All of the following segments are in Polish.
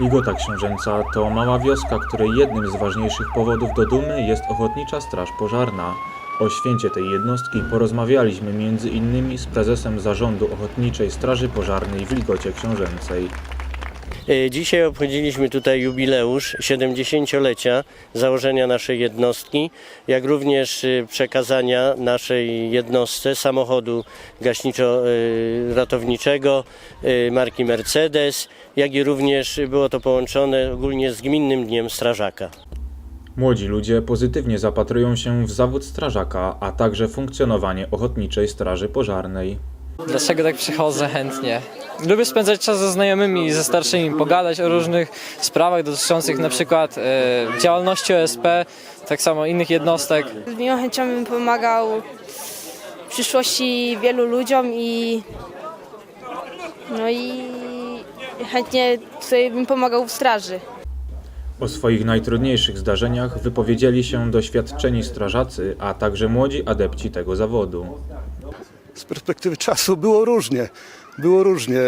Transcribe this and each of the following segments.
Ligota Książęca to mała wioska, której jednym z ważniejszych powodów do dumy jest Ochotnicza Straż Pożarna. O święcie tej jednostki porozmawialiśmy między innymi z prezesem Zarządu Ochotniczej Straży Pożarnej w Ligocie Książęcej. E, Dzisiaj obchodziliśmy tutaj jubileusz 70-lecia założenia naszej jednostki, jak również e, przekazania naszej jednostce samochodu gaśniczo-ratowniczego e, marki Mercedes, jak i również było to połączone ogólnie z Gminnym Dniem Strażaka. Młodzi ludzie pozytywnie zapatrują się w zawód strażaka, a także funkcjonowanie Ochotniczej Straży Pożarnej. Dlaczego tak przychodzę chętnie? Lubię spędzać czas ze znajomymi i ze starszymi, pogadać o różnych sprawach dotyczących na przykład e, działalności OSP, tak samo innych jednostek. Z miłą chęcią bym pomagał w przyszłości wielu ludziom i no i chętnie tutaj bym pomagał w straży. O swoich najtrudniejszych zdarzeniach wypowiedzieli się doświadczeni strażacy, a także młodzi adepci tego zawodu. Z perspektywy czasu było różnie. Było różnie.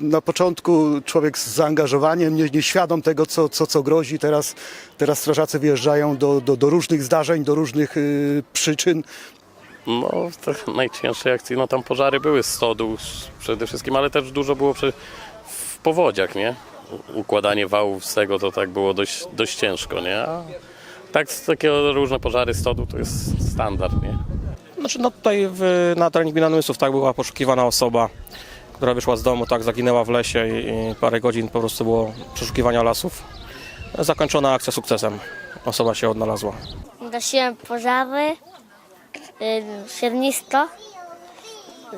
Na początku człowiek z zaangażowaniem, nie, nieświadom tego, co, co, co grozi. Teraz, teraz strażacy wyjeżdżają do, do, do różnych zdarzeń, do różnych y, przyczyn. No, to najcięższej akcji, no tam pożary były z stodół przede wszystkim, ale też dużo było przy, w powodziach, nie? Układanie wałów z tego to tak było dość, dość ciężko, nie? A tak, takie różne pożary stodół to jest standard, nie? Znaczy, no tutaj w, na terenie gminy Namysłów tak była poszukiwana osoba, która wyszła z domu, tak zaginęła w lesie i, i parę godzin po prostu było przeszukiwania lasów. Zakończona akcja sukcesem. Osoba się odnalazła. Gasiłem pożary, y, siernisko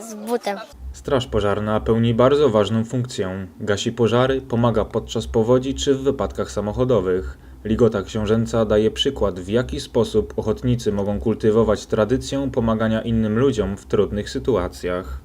z butem. Straż pożarna pełni bardzo ważną funkcję. Gasi pożary, pomaga podczas powodzi czy w wypadkach samochodowych. Ligota Książęca daje przykład, w jaki sposób ochotnicy mogą kultywować tradycję pomagania innym ludziom w trudnych sytuacjach.